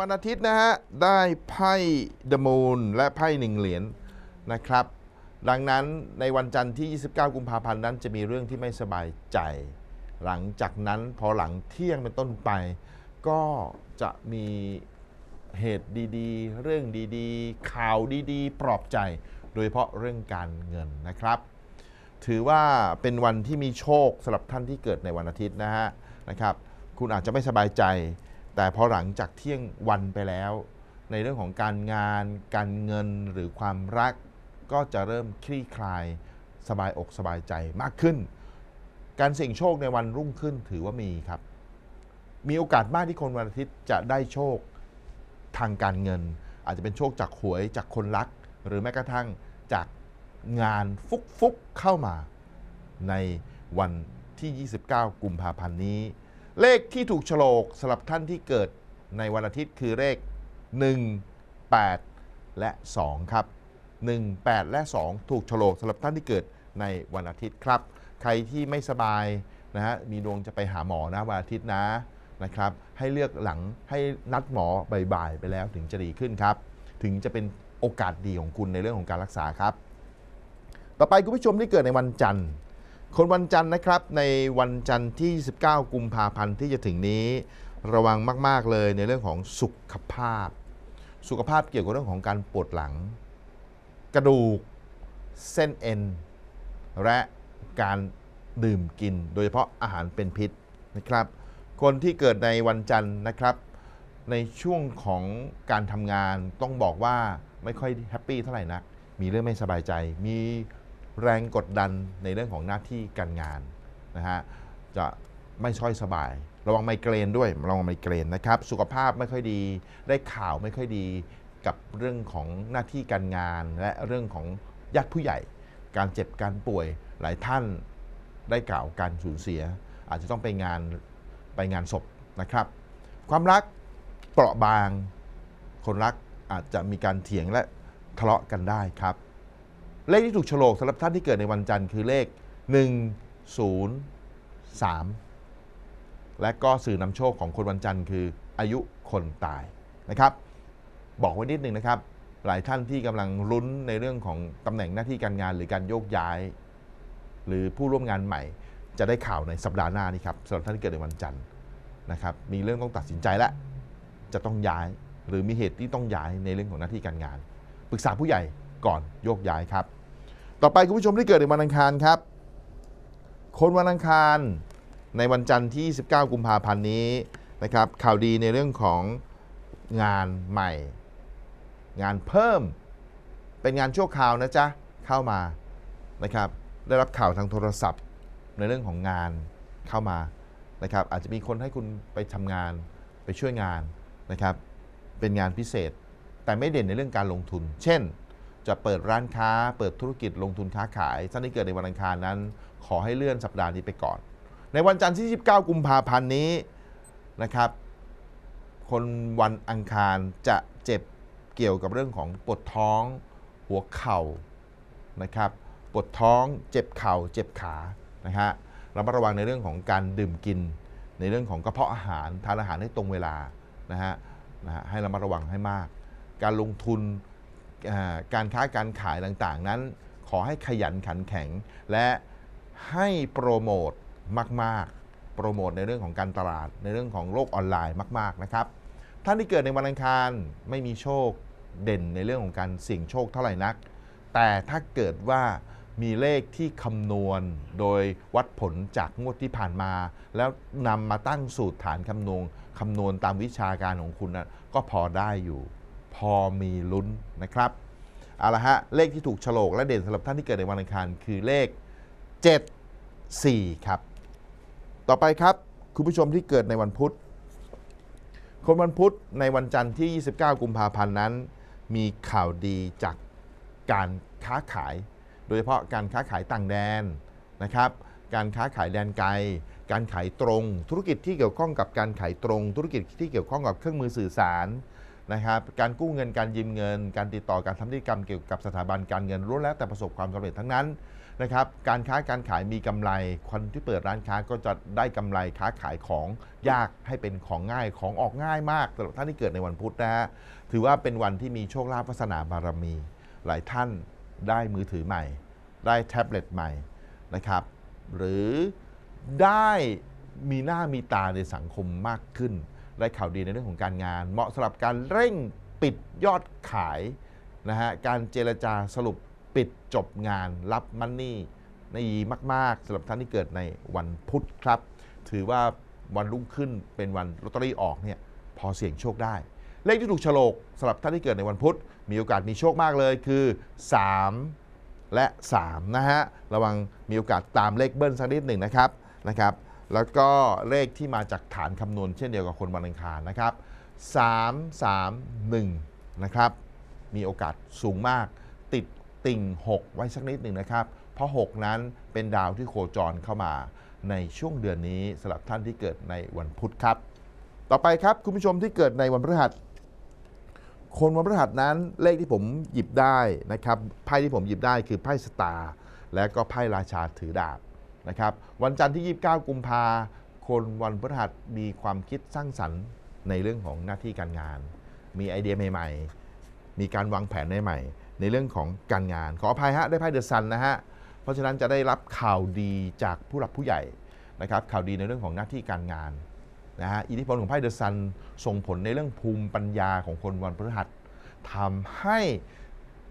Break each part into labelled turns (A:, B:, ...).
A: วันอาทิตย์นะฮะ ได้ไพ่ The Moon และไพ่หนึ่งเหรียญนะครับ ดังนั้นในวันจันทร์ที่ 29 กุมภาพันธ์นั้นจะมีเรื่องที่ไม่สบายใจ หลังจากนั้นพอหลังเที่ยงเป็นต้นไป ก็จะมีเหตุดีๆ เรื่องดีๆ ข่าวดีๆ ปลอบใจ โดยเฉพาะเรื่องการเงินนะครับ ถือว่าเป็นวันที่มีโชคสำหรับท่านที่เกิดในวันอาทิตย์นะฮะนะครับ คุณอาจจะไม่สบายใจ แต่พอหลังจากเที่ยงวันไปแล้ว ในเรื่องของการงาน การเงินหรือความรัก ก็จะเริ่มคลี่คลาย สบายอกสบายใจมากขึ้น การเสี่ยงโชคในวันรุ่งขึ้นถือว่ามีครับ มีโอกาสมากที่คนวันอาทิตย์จะได้โชคทางการเงิน อาจจะเป็นโชคจากหวยจากคนรัก หรือแม้กระทั่งจากงานฟุกๆเข้ามาในวันที่ 29 กุมภาพันธ์นี้ เลขที่ถูกโฉลกสำหรับท่านที่เกิดในวันอาทิตย์คือเลข 1 8 และ 2 ครับ 1 8 และ 2 ถูกโฉลกสำหรับท่านที่เกิดในวันอาทิตย์ครับ ใครที่ไม่สบายนะฮะมีดวงจะไปหาหมอนะวันอาทิตย์นะนะครับให้เลือกหลังให้นัดหมอบ่ายๆไปแล้วถึงจะดีขึ้นครับ ถึงจะเป็นโอกาสดีของคุณในเรื่องของการรักษาครับ ต่อไปคุณผู้ชมที่เกิดในวันจันทร์ คนวันจันทร์นะครับในวันจันทร์ที่ 19 กุมภาพันธ์ที่จะถึงนี้ ระวังมาก ๆ เลยในเรื่องของสุขภาพ สุขภาพเกี่ยวกับเรื่องของการปวดหลัง กระดูก เส้นเอ็น และการดื่มกิน โดยเฉพาะอาหารเป็นพิษนะครับ คนที่เกิดในวันจันทร์นะครับ ในช่วงของการทำงานต้องบอกว่าไม่ค่อยแฮปปี้เท่าไหร่นัก มีเรื่องไม่สบายใจมี แรงกดดันในเรื่องของหน้าที่การงานนะฮะจะไม่ช่อยสบาย ระวังไมเกรนด้วยระวังไมเกรนนะครับ สุขภาพไม่ค่อยดีได้ข่าวไม่ค่อยดีกับเรื่องของหน้าที่การงาน และเรื่องของญาติผู้ใหญ่ การเจ็บการป่วยหลายท่านได้กล่าวการสูญเสีย อาจจะต้องไปงานไปงานศพนะครับ ความรักเปราะบาง คนรักอาจจะมีการเถียงและทะเลาะกันได้ครับ เลขที่ถูกโฉลกสำหรับท่านที่เกิดในวันจันทร์คือเลข 103 และก็สื่อนำโชคของคนวันจันทร์คืออายุคนตายนะครับ บอกไว้นิดหนึ่งนะครับ หลายท่านที่กำลังลุ้นในเรื่องของตำแหน่งหน้าที่การงานหรือการโยกย้าย หรือผู้ร่วมงานใหม่ จะได้ข่าวในสัปดาห์หน้านี้ครับสำหรับท่านที่เกิดในวันจันทร์นะครับ มีเรื่องต้องตัดสินใจแล้วจะต้องย้ายหรือมีเหตุที่ต้องย้ายในเรื่องของหน้าที่การงาน ปรึกษาผู้ใหญ่ก่อนโยกย้ายครับ ต่อไปคุณผู้ชมที่เกิดในวันอังคารครับ คนวันอังคารในวันจันทร์ที่ 19 กุมภาพันธ์นี้นะครับ ข่าวดีในเรื่องของงานใหม่ งานเพิ่ม เป็นงานชั่วคราวนะจ๊ะ เข้ามานะครับ ได้รับข่าวทางโทรศัพท์ ในเรื่องของงานเข้ามานะครับ อาจจะมีคนให้คุณไปทำงานไปช่วยงานนะครับ เป็นงานพิเศษ แต่ไม่เด่นในเรื่องการลงทุน เช่น จะเปิดร้านค้า เปิดธุรกิจลงทุนค้าขายท่านที่เกิดในวันอังคารนั้น ขอให้เลื่อนสัปดาห์นี้ไปก่อน ในวันจันทร์ที่19กุมภาพันธ์นี้นะครับ คนวันอังคารจะเจ็บเกี่ยวกับเรื่องของปวดท้องหัวเข่านะครับปวดท้องเจ็บเข่าเจ็บขานะฮะระมัดระวังในเรื่องของการดื่มกิน ในเรื่องของกระเพาะอาหารทานอาหารให้ตรงเวลานะฮะนะฮะให้ระมัดระวังให้มาก การลงทุน การค้าการขายต่างๆ นั้น ขอให้ขยันขันแข็ง และให้โปรโมทมาก ๆ โปรโมทในเรื่องของการตลาดในเรื่องของโลกออนไลน์มาก ๆ นะครับ ท่านที่เกิดในวันอังคารไม่มีโชคเด่นในเรื่องของการเสี่ยงโชคเท่าไหร่นัก แต่ถ้าเกิดว่ามีเลขที่คำนวณโดยวัดผลจากงวดที่ผ่านมา แล้วนำมาตั้งสูตรฐานคำนวณคำนวณตามวิชาการของคุณนะก็พอได้อยู่ พอมีลุ้นนะครับเอาละฮะเลขที่ถูกโฉลกและเด่นสำหรับท่านที่เกิดในวันอังคารคือเลข 7 4 ครับ ต่อไปครับคุณผู้ชมที่เกิดในวันพุธ คนวันพุธในวันจันทร์ที่ 29 กุมภาพันธ์นั้น มีข่าวดีจากการค้าขาย โดยเฉพาะการค้าขายต่างแดนนะครับการค้าขายแดนไกล การขายตรง ธุรกิจที่เกี่ยวข้องกับการขายตรง ธุรกิจที่เกี่ยวข้องกับเครื่องมือสื่อสาร นะครับการกู้เงินการยืมเงิน การติดต่อการทำธุรกรรมเกี่ยวกับสถาบันการเงินล้วนแล้วแต่ประสบความสำเร็จทั้งนั้นนะครับการค้าการขายมีกำไรคนที่เปิดร้านค้าก็จะได้กำไรค้าขายของยากให้เป็นของง่ายของออกง่ายมากสำหรับท่านที่เกิดในวันพุธนะฮะถือว่าเป็นวันที่มีโชคลาภวาสนาบารมี หลายท่านได้มือถือใหม่ ได้แท็บเล็ตใหม่นะครับหรือได้มีหน้ามีตาในสังคมมากขึ้น ได้ข่าวดีในเรื่องของการงาน เหมาะสำหรับการเร่งปิดยอดขายนะฮะการเจรจาสรุปปิดจบงานรับมันนี่ดีมาก ๆสำหรับท่านที่เกิดในวันพุธครับ ถือว่าวันรุ่งขึ้นเป็นวันลอตเตอรี่ออกเนี่ยพอเสี่ยงโชคได้ เลขที่ถูกฉลกสำหรับท่านที่เกิดในวันพุธ มีโอกาสมีโชคมากเลยคือ 3 และ 3 นะฮะ ระวังมีโอกาสตามเลขเบิ้ลสักนิดหนึ่งนะครับนะครับ แล้วก็เลขที่มาจากฐานคำนวณเช่นเดียวกับคนวันอังคารนะครับ 3 3 1 นะครับ มีโอกาสสูงมาก ติดติ่ง 6 ไว้สักนิดหนึ่งนะครับ เพราะ 6 นั้นเป็นดาวที่โคจรเข้ามาในช่วงเดือนนี้สำหรับท่านที่เกิดในวันพุธครับ ต่อไปครับคุณผู้ชมที่เกิดในวันพฤหัส คนวันพฤหัสนั้นเลขที่ผมหยิบได้นะครับไพ่ที่ผมหยิบได้คือไพ่สตาร์และก็ไพ่ราชาถือดาบ นะครับวันจันทร์ที่ 29 กุมภาคนวันพฤหัสมีความคิดสร้างสรรค์ในเรื่องของหน้าที่การงาน มีไอเดียใหม่ ๆ มีการวางแผนใหม่ๆในเรื่องของการงาน ขออภัยฮะได้ไพ่เดอะซันนะฮะเพราะฉะนั้นจะได้รับข่าวดีจากผู้หลักผู้ใหญ่นะครับข่าวดีในเรื่องของหน้าที่การงานนะฮะอิทธิพลของไพ่เดอะซันส่งผลในเรื่องภูมิปัญญาของคนวันพฤหัสทำให้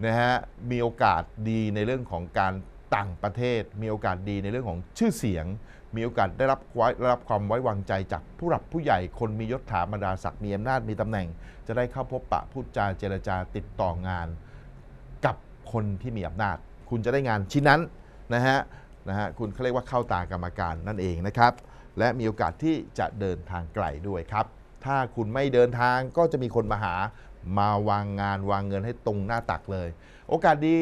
A: นะฮะมีโอกาสดีในเรื่องของการ ต่างประเทศ มีโอกาสดีในเรื่องของชื่อเสียง มีโอกาสได้รับไว้ได้รับความไว้วางใจจากผู้หลักผู้ใหญ่คนมียศถาบรรดาศักดิ์มีอำนาจมีตำแหน่ง จะได้เข้าพบปะพูดจาเจรจาติดต่องาน กับคนที่มีอำนาจ คุณจะได้งานชิ้นนั้นนะฮะนะฮะคุณเขาเรียกว่าเข้าตากรรมการนั่นเองนะครับ และมีโอกาสที่จะเดินทางไกลด้วยครับ ถ้าคุณไม่เดินทางก็จะมีคนมาหามาวางงานวางเงินให้ตรงหน้าตักเลย โอกาสดี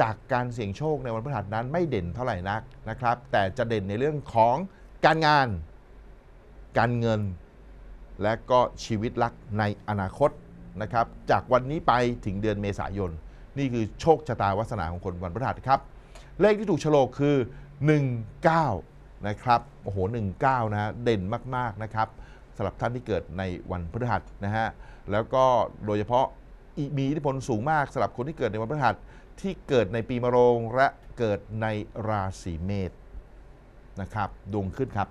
A: จากการเสี่ยงโชคในวันพฤหัสนั้นไม่เด่นเท่าไหร่นักนะครับ แต่จะเด่นในเรื่องของการงาน การเงิน และก็ชีวิตรักในอนาคตนะครับ จากวันนี้ไปถึงเดือนเมษายน นี่คือโชคชะตาวาสนาของคนวันพฤหัสครับ เลขที่ถูกโฉลกคือ 19 นะครับโอ้โห 19 นะฮะเด่นมากๆนะครับสำหรับท่านที่เกิดในวันพฤหัสนะฮะแล้วก็โดยเฉพาะ มีอิทธิพลสูงมากสำหรับคนที่เกิดในวันพฤหัสที่เกิดในปีมะโรงและเกิดในราศีเมษนะครับดวงขึ้นครับ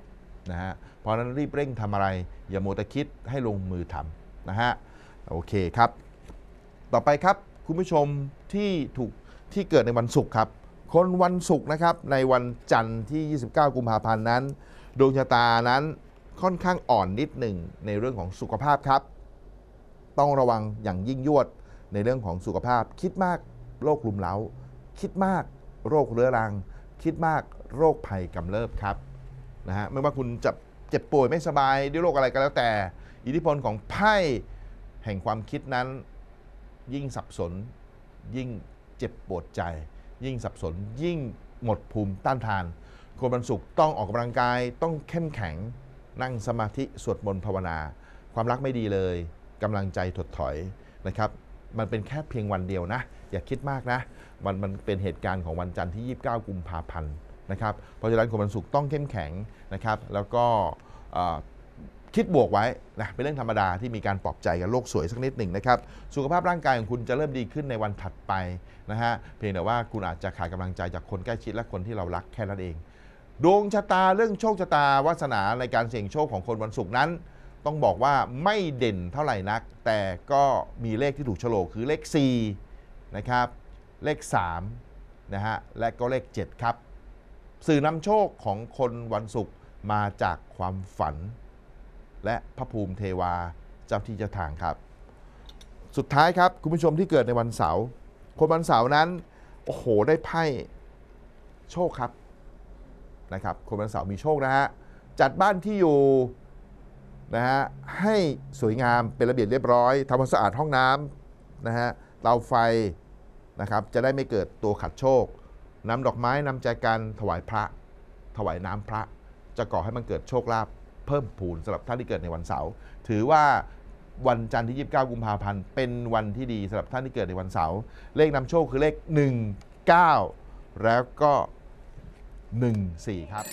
A: นะฮะเพราะนั้นรีบเร่งทำอะไร อย่าโมต่คิดให้ลงมือทำนะฮะโอเคครับ ต่อไปครับคุณผู้ชมที่ถูกที่เกิดในวันศุกร์ครับ คนวันศุกร์นะครับในวันจันทร์ที่ 29 กุมภาพันธ์นั้น ดวงชะตานั้นค่อนข้างอ่อนนิดหนึ่งในเรื่องของสุขภาพครับ ต้องระวังอย่างยิ่งยวด ในเรื่องของสุขภาพ คิดมากโรคลุมเล้า คิดมากโรคเรื้อรัง คิดมากโรคภัยกำเริบครับนะฮะไม่ว่าคุณจะเจ็บป่วยไม่สบายด้วยโรคอะไรก็แล้วแต่ อิทธิพลของไพ่แห่งความคิดนั้น ยิ่งสับสน ยิ่งเจ็บปวดใจ ยิ่งสับสน ยิ่งหมดภูมิต้านทานคนวันศุกร์ต้องออกกำลังกายต้องเข้มแข็ง นั่งสมาธิสวดมนต์ภาวนา ความรักไม่ดีเลยกำลังใจถดถอยนะครับ มันเป็นแค่เพียงวันเดียวนะ อย่าคิดมากนะมันมันเป็นเหตุการณ์ของวันจันทร์ที่ 29 กุมภาพันธ์นะครับเพราะฉะนั้นคนวันศุกร์ต้องเข้มแข็งนะครับ แล้วก็คิดบวกไว้นะเป็นเรื่องธรรมดาที่มีการปลอบใจกันโลกสวยสักนิดหนึ่งนะครับ สุขภาพร่างกายของคุณจะเริ่มดีขึ้นในวันถัดไปนะฮะเพียงแต่ว่าคุณอาจจะขาดกำลังใจจากคนใกล้ชิดและคนที่เรารักแค่นั้นเอง ดวงชะตาเรื่องโชคชะตาวาสนาในการเสี่ยงโชคของคนวันศุกร์นั้น ต้องบอกว่าไม่เด่นเท่าไหร่นัก แต่ก็มีเลขที่ถูกโฉลกคือเลข 4 นะครับ เลข 3 นะฮะ และก็เลข 7 ครับ สื่อนำโชคของคนวันศุกร์มาจากความฝัน และพระภูมิเทวาเจ้าที่เจ้าทางครับ สุดท้ายครับคุณผู้ชมที่เกิดในวันเสาร์คนวันเสาร์นั้น โอ้โหได้ไพ่โชคครับนะครับคนวันเสาร์มีโชคนะฮะจัดบ้านที่อยู่ นะฮะให้สวยงามเป็นระเบียบเรียบร้อยทำความสะอาดห้องน้ำนะฮะเตาไฟนะครับจะได้ไม่เกิดตัวขัดโชคนำดอกไม้นำใจกันถวายพระ ถวายน้ำพระ จะก่อให้มันเกิดโชคลาภเพิ่มพูนสำหรับท่านที่เกิดในวันเสาร์ถือว่าวันจันทร์ที่ 29 กุมภาพันธ์เป็นวันที่ดีสำหรับท่านที่เกิดในวันเสาร์เลขนำโชคคือเลข 19 แล้วก็ 1 4 ครับ